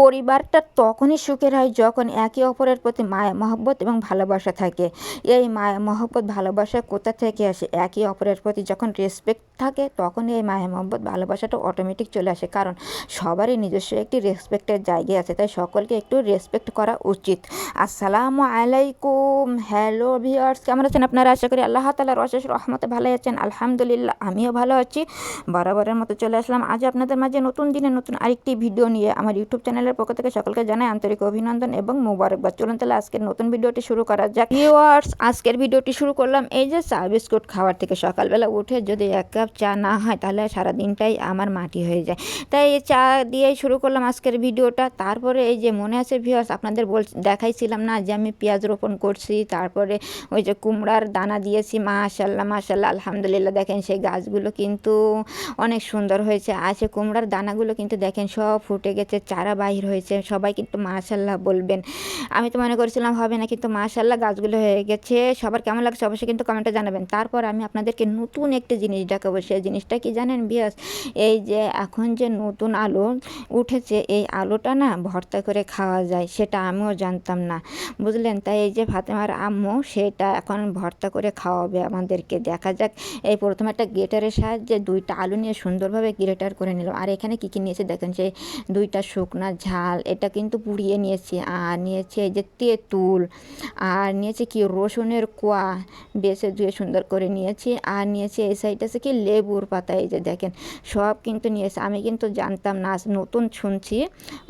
পরিবারটা তখনই সুখের হয় যখন একে অপরের প্রতি মায়া, মহব্বত এবং ভালোবাসা থাকে। এই মায়া, মহব্বত, ভালোবাসা কোথা থেকে আসে? একে অপরের প্রতি যখন রেসপেক্ট থাকে তখন এই মায়া, মহব্বত, ভালোবাসাটা অটোমেটিক চলে আসে। কারণ সবারই নিজস্ব একটি রেসপেক্টের জায়গা আছে, তাই সকলকে একটু রেসপেক্ট করা উচিত। আসসালামু আলাইকুম। হ্যালো ভিউয়ার্স কেমন আছেন আপনারা? আশা করি আল্লাহ তালার অশেষ রহমতে ভালো আছেন। আলহামদুলিল্লাহ, আমিও ভালো আছি। বরাবরের মতো চলে আসলাম। আজ আপনাদের মাঝে নতুন দিনে নতুন আরেকটি ভিডিও নিয়ে আমার ইউটিউব চ্যানেলের পক্ষ থেকে সকলকে জানাই আন্তরিক অভিনন্দন এবং মোবারকবাদ। চলুন তাহলে আজকের নতুন ভিডিওটি শুরু করা যাক। ভিউয়ার্স আজকের ভিডিওটি শুরু করলাম এই যে চা বিস্কুট খাওয়ার থেকে। সকালবেলা উঠে যদি এক কাপ চা না হয় তাহলে সারা দিনটাই আমার মাটি হয়ে যায়। তাই এই চা দিয়েই শুরু করলাম আজকের ভিডিওটা। তারপরে এই যে মনে আছে ভিউয়ার্স আপনাদের বল দেখাইছিলাম না যে আমি পেঁয়াজ রোপণ করছি, তারপরে ওই যে কুমড়ার দানা দিয়েছি মাশাল্লাহ মাশাল্লাহ আলহামদুলিল্লাহ। দেখেন সেই গাছগুলো কিন্তু অনেক সুন্দর হয়েছে। আছে কুমড়ার দানাগুলো কিন্তু দেখেন সব ফুটে গেছে, চারা বাহির হয়েছে, সবাই কিন্তু মাশাল্লাহ বলবেন। আমি তো মনে করেছিলাম হবে না, কিন্তু মাশাল্লাহ গাছগুলো হয়ে গেছে, সবার কেমন লাগছে অবশ্যই কিন্তু কমেন্টে জানাবেন। তারপর আমি আপনাদেরকে নতুন একটি জিনিস দেখাবো, সেই জিনিসটা কি জানেন বিয়াস? এই যে এখন যে নতুন আলু উঠেছে, এই আলুটা না ভর্তা করে খাওয়া যায়, সেটা আমিও জানতাম না। বুঝলেন? তাই এই যে ফাতেমার আম্মু, সেটা এখন ভর্তা করে খাওয়াবে আমাদেরকে। দেখা যাক, এই প্রথমে একটা গ্রেটারের সাহায্যে দুইটা আলু নিয়ে সুন্দরভাবে গ্রেটার করে নিল। আর এখানে কী কী নিয়েছে দেখেন, সেই দুইটা শুকনা ঝাল, এটা কিন্তু পুড়িয়ে নিয়েছি। আর নিয়েছে যে তেঁতুল, আর নিয়েছে কি রসুনের কোয়া বেছে ধুয়ে সুন্দর করে নিয়েছি। আর নিয়েছে এই সাইড আছে কি লেবুর পাতা, এই যে দেখেন, সব কিন্তু নিয়েছে। আমি কিন্তু জানতাম না নতুন শুনছি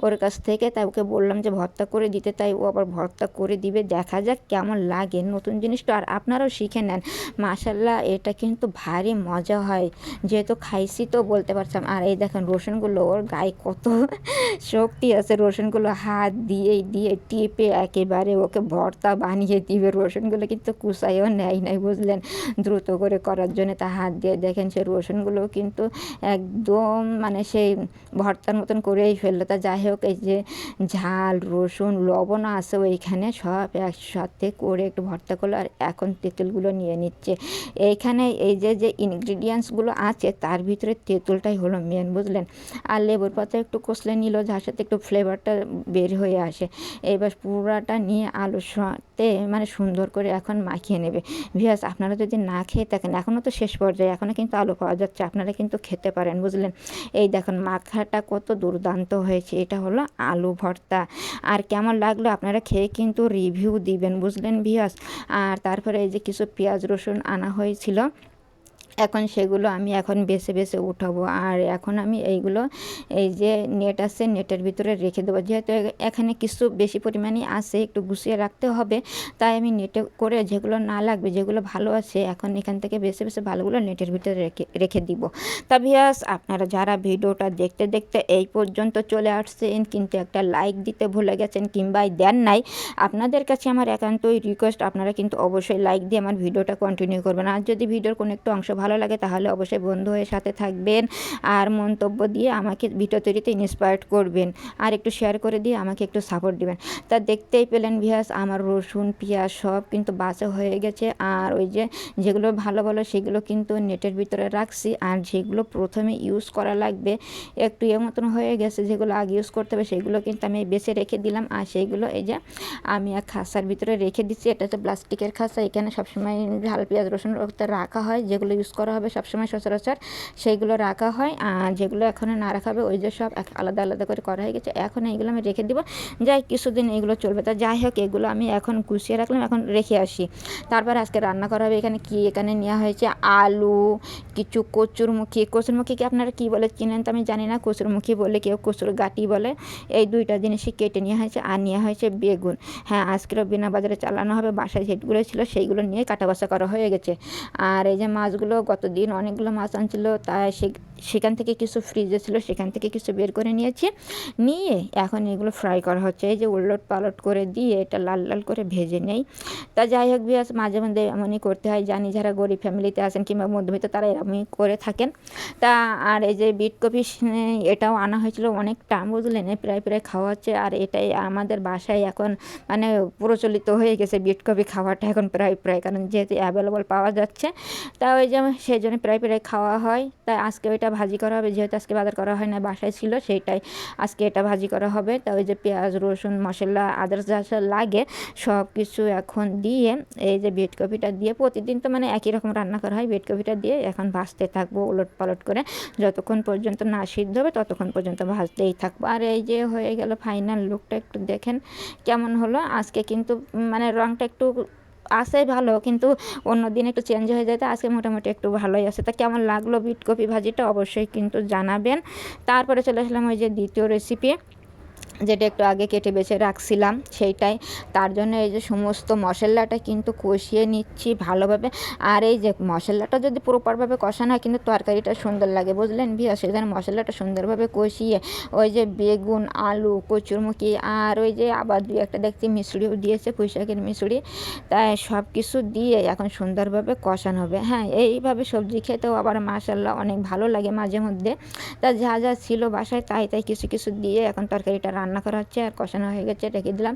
ওর কাছ থেকে, তাই ওকে বললাম যে ভর্তা করে দিতে, তাই ও আবার ভর্তা করে দিবে। দেখা যাক কেমন লাগে নতুন জিনিসটা। আর আপনারাও শিখে নেন মাসাল্লাহ এটা কিন্তু ভারী মজা হয়। যেহেতু খাইছি তো বলতে পারছিলাম আর এই দেখেন রসুনগুলো ওর গায়ে কত শক্তি আছে, রসুনগুলো হাত দিয়ে দিয়ে টিপে, একেবারে ওকে ভর্তা বানিয়ে দিবে। রসুনগুলো কিন্তু কুচাইও নেয় নাই, বুঝলেন? দ্রুত করে করার জন্য তা হাত দিয়ে দেখেন, সে রসুনগুলো কিন্তু একদম মানে সেই ভর্তার মতন করেই ফেলল। তা যাই হোক, এই যে ঝাল, রসুন, লবণ আছে ওইখানে, সব একসাথে করে একটু ভর্তা করল আর এখন তেঁতুলগুলো নিয়ে নিচ্ছে। এইখানে এই যে যে ইনগ্রিডিয়েন্টসগুলো আছে, তার ভিতরে তেঁতুলটাই হলো মেন বুঝলেন? আর লেবুর পাতা একটু কষলে নিল যার সাথে একটু ফ্লেভারটা বের হয়ে আসে। এবার পুরাটা নিয়ে আলুর সাথে মানে সুন্দর করে এখন মাখিয়ে নেবে। ভিয়াস আপনারা যদি না খেয়ে থাকেন এখনও তো শেষ পর্যায়ে এখনও কিন্তু আলু পাওয়া যাচ্ছে, আপনারা কিন্তু খেতে পারেন, বুঝলেন? এই দেখুন, মাখাটা কত দুর্দান্ত হয়েছে, এটা হলো আলু ভর্তা। আর কেমন লাগল, আপনারা খেয়ে কিন্তু রিভিউ দিবেন, বুঝলেন ভিয়াস আর তারপরে এই যে কিছু পেঁয়াজ রসুন আনা হয়েছিল এখন সেগুলো আমি এখন বেছে বেছে উঠাবো। আর এখন আমি এইগুলো, এই যে নেট আছে নেটের ভিতরে রেখে দেবো। যেহেতু এখানে কিছু বেশি পরিমাণে আছে, একটু গুছিয়ে রাখতে হবে। তাই আমি নেটে করে যেগুলো না লাগবে, যেগুলো ভালো আছে, এখন এখান থেকে বেছে বেছে ভালোগুলো নেটের ভিতরে রেখে রেখে দিব। তা ভিয়াস আপনারা যারা ভিডিওটা দেখতে দেখতে এই পর্যন্ত চলে আসছেন, কিন্তু একটা লাইক দিতে ভুলে গেছেন কিংবা দেন নাই, আপনাদের কাছে আমার একান্তই রিকোয়েস্ট আপনারা কিন্তু অবশ্যই লাইক দিয়ে আমার ভিডিওটা কন্টিনিউ করবেন। আর যদি ভিডিওর কোনো একটু অংশ ভালো লাগে, তাহলে অবশ্যই বন্ধু হয়ে সাথে থাকবেন আর মন্তব্য দিয়ে আমাকে ভিডিও তৈরিতে ইন্সপায়ার্ড করবেন। আর একটু শেয়ার করে দিয়ে আমাকে একটু সাপোর্ট দিবেন। তা দেখতেই পেলেন ভিয়াস আমার রসুন, পেঁয়াজ সব কিন্তু বাসে হয়ে গেছে। আর ওই যে যেগুলো ভালো ভালো সেগুলো কিন্তু নেটের ভিতরে রাখছি। আর যেগুলো প্রথমে ইউজ করা লাগবে, একটু এ মতন হয়ে গেছে। যেগুলো আগে ইউজ করতে হবে, সেগুলো কিন্তু আমি বেছে রেখে দিলাম। আর সেইগুলো এই যে আমি এক খাসার ভিতরে রেখে দিচ্ছি। এটা হচ্ছে প্লাস্টিকের খাসা, এখানে সবসময় ঝাল, পেঁয়াজ, রসুন রাখা হয়। যেগুলো ইউজ করা হবে সবসময় সচরাচর সেইগুলো রাখা হয়। আর যেগুলো এখন না রাখা হবে, ওই যে সব আলাদা আলাদা করে করা হয়ে গেছে। এখন এইগুলো আমি রেখে দিব। যাই, কিছুদিন এগুলো চলবে। তা যাই হোক, এগুলো আমি এখন গুছিয়ে রাখলাম, এখন রেখে আসি। তারপর আজকে রান্না করা হবে এখানে কি? এখানে নেওয়া হয়েছে আলু, কিছু কচুরমুখী। কচুরমুখীকে আপনারা কী বলে চিনেন? তো আমি জানি না। কচুরমুখী বলে কেউ কচুর গাটি বলে। এই দুইটা জিনিসই কেটে নেওয়া হয়েছে। আর নেওয়া হয়েছে বেগুন। হ্যাঁ আজকেরও বিনা বাজারে চালানো হবে। বাসায় যেগুলো ছিল সেইগুলো নিয়ে কাটা বাসা করা হয়ে গেছে। আর এই যে মাছগুলো গত দিন অনেকগুলো মাছ আনছিল তাই সেখান থেকে কিছু ফ্রিজে ছিল, সেখান থেকে কিছু বের করে নিয়েছি। নিয়ে এখন এগুলো ফ্রাই করা হচ্ছে। এই যে উলট পালট করে দিয়ে এটা লাল লাল করে ভেজে নেই। তা যাই হোক বিয়াস, মাঝে মধ্যে এমনই করতে হয়। জানি যারা গরিব ফ্যামিলিতে আছেন কিংবা মধ্যবিত্ত, তারা এরকমই করে থাকেন। তা আর এই যে বিট কপি এটাও আনা হয়েছিল অনেক অনেকটা বুঝলেন প্রায় প্রায় খাওয়া হচ্ছে আর এটাই আমাদের বাসায় এখন মানে প্রচলিত হয়ে গেছে বিট কপি খাওয়াটা এখন প্রায় প্রায়। কারণ যেহেতু অ্যাভেলেবল পাওয়া যাচ্ছে। তা ওই যে, সেই জন্য প্রায় প্রায় খাওয়া হয়। তাই আজকে ওইটা ভাজি করা হবে, যেহেতু আজকে বাজার করা হয় না, বাসায় ছিল সেইটাই। আজকে এটা ভাজি করা হবে। তা ওই যে পেঁয়াজ, রসুন, মশলা আদার্স যা লাগে সব কিছু এখন দিয়ে, এই যে বেড কপিটা দিয়ে, প্রতিদিন তো মানে একই রকম রান্না করা হয় বেড কপিটা দিয়ে এখন ভাজতে থাকব ওলট পালট করে। যতক্ষণ পর্যন্ত না সিদ্ধ হবে, ততক্ষণ পর্যন্ত ভাজতেই থাকব। আর এই যে হয়ে গেল ফাইনাল লুকটা একটু দেখেন, কেমন হলো? আজকে কিন্তু মানে রঙটা একটু আসে ভালো, কিন্তু অন্য দিন একটু চেঞ্জ হয়ে যায়, তো আজকে মোটামুটি একটু ভালোই আসে তা কেমন লাগল বিট কপি ভাজিটা? অবশ্যই কিন্তু জানাবেন। তারপরে চলে আসলাম ওই যে দ্বিতীয় রেসিপি যেটা একটু আগে কেটে বেছে রাখছিলাম সেইটাই। তার জন্য এই যে সমস্ত মশলাটা কিন্তু কষিয়ে নিচ্ছি ভালোভাবে। আর এই যে মশলাটা যদি প্রপারভাবে কষানো হয়, কিন্তু তরকারিটা সুন্দর লাগে, বুঝলেন বিয়া সেখানে মশলাটা সুন্দরভাবে কষিয়ে ওই যে বেগুন, আলু, কচুরমুখি, আর ওই যে আবার দুই একটা দেখছি মিশড়িও দিয়েছে, পুঁইশাকের মিশড়ি তাই সব কিছু দিয়ে এখন সুন্দরভাবে কষানো হবে। হ্যাঁ এইভাবে সবজি খেতেও আবার মাসাল্লাহ অনেক ভালো লাগে মাঝে মধ্যে। তা যা যা ছিল বাসায়, তাই তাই কিছু কিছু দিয়ে এখন তরকারিটা রান্না রান্না করা হচ্ছে আর কষানো হয়ে গেছে, রেখে দিলাম।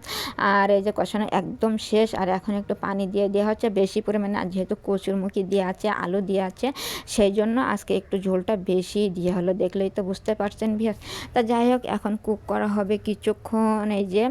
আর এই যে কষানো একদম শেষ, আর এখন একটু পানি দিয়ে দেওয়া হচ্ছে, বেশি পরিমাণে, আর যেহেতু কচুরমুখি দিয়ে আছে, আলু দিয়ে আছে, সেই জন্য আজকে একটু ঝোলটা বেশি দিয়ে হলো, দেখলেই তো বুঝতে পারছেন ভিয়াস তা যাই হোক, এখন কুক করা হবে কিছুক্ষণ, এই যে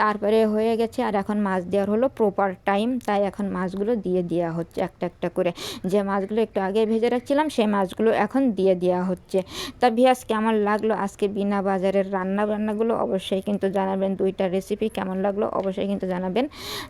তারপরে হয়ে গেছে, আর এখন মাছ দেওয়ার হলো প্রপার টাইম তাই এখন মাছগুলো দিয়ে দেওয়া হচ্ছে একটা একটা করে। যে মাছগুলো একটু আগে ভেজে রাখছিলাম, সেই মাছগুলো এখন দিয়ে দেওয়া হচ্ছে। তা ভিয়াস কেমন লাগল আজকে বিনা বাজারের রান্না বান্নাগুলো অবশ্যই অবশ্যই কিন্তু জানাবেন দুইটা রেসিপি কেমন লাগল, অবশ্যই কিন্তু জানাবেন।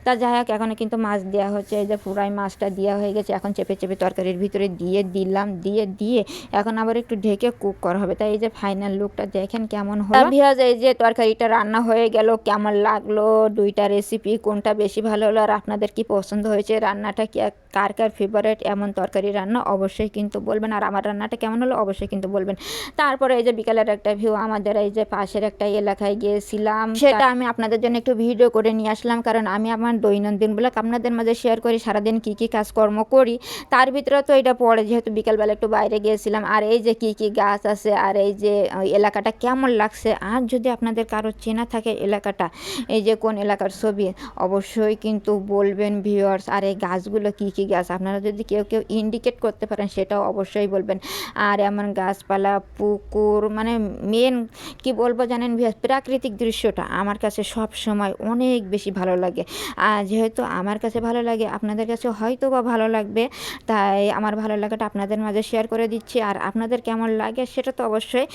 তা যাই হোক, এখন কিন্তু মাছ দেওয়া হচ্ছে, এই যে ফুরাই মাছটা দেওয়া হয়ে গেছে, এখন চেপে চেপে তরকারির ভিতরে দিয়ে দিলাম, দিয়ে দিয়ে এখন আবার একটু ঢেকে কুক করা হবে। তাই এই যে ফাইনাল লুকটা দেখেন কেমন হলো। ভিয়াজ এই যে তরকারিটা রান্না হয়ে গেল, কেমন লাগল? দুইটা রেসিপি কোনটা বেশি ভালো হলো আর আপনাদের কি পছন্দ হয়েছে? রান্নাটা কি কার কার ফেভারেট এমন তরকারি রান্না অবশ্যই কিন্তু বলবেন। আর আমার রান্নাটা কেমন হলো অবশ্যই কিন্তু বলবেন। তারপরে এই যে বিকালের একটা ভিউ আমাদের এই যে পাশের একটা এলাকায় গিয়েছিলাম। সেটা আমি আপনাদের জন্য একটু ভিডিও করে নিয়ে আসলাম, কারণ আমি আমার দৈনন্দিন ব্লগ আপনাদের মাঝে শেয়ার করি, সারাদিন কী কী কাজকর্ম করি। তার ভিতরে তো এটা পড়ে, যেহেতু বিকালবেলা একটু বাইরে গিয়েছিলাম। আর এই যে কী কী গাছ আছে, আর এই যে এলাকাটা কেমন লাগছে? আর যদি আপনাদের কারও চেনা থাকে এলাকাটা, এই যে কোন এলাকার ছবি, অবশ্যই কিন্তু বলবেন ভিউয়ার্স আর এই গাছগুলো কী কী গাছ? আপনারা যদি কেউ কেউ ইন্ডিকেট করতে পারেন, সেটাও অবশ্যই বলবেন। আর এমন গাছপালা, পুকুর মানে মেন কি বলব জানেন প্রাকৃতিক প্রাকৃতিক দৃশ্যটা আমার কাছে সব সময় অনেক বেশি ভালো লাগে। আর যেহেতু আমার কাছে ভালো লাগে, আপনাদের কাছে হয়তো বা ভালো লাগবে, তাই আমার ভালো লাগাটা আপনাদের মাঝে শেয়ার করে দিচ্ছি। আর আপনাদের কেমন লাগে সেটা তো অবশ্যই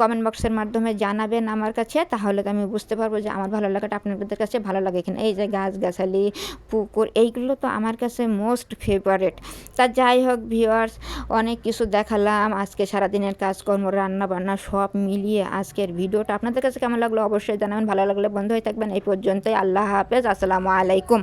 কমেন্ট বক্সের মাধ্যমে জানাবেন আমার কাছে, তাহলে তো আমি বুঝতে পারব যে আমার ভালো লাগাটা আপনাদের কাছে ভালো লাগে কিনা। এই যে গাছ, গাছালি, পুকুর, এইগুলো তো আমার কাছে মোস্ট ফেভারেট তা যাই হোক ভিউয়ার্স অনেক কিছু দেখালাম, আজকে সারাদিনের কাজকর্ম রান্না বান্না সব মিলিয়ে আজকের ভিডিওটা আপনাদের কাছে কেমন লাগল অবশ্যই জানাবেন ভালো লাগলে বন্ধু হয়ে থাকবেন। এই পর্যন্তই আল্লাহ হাফেজ আসসালামু আলাইকুম।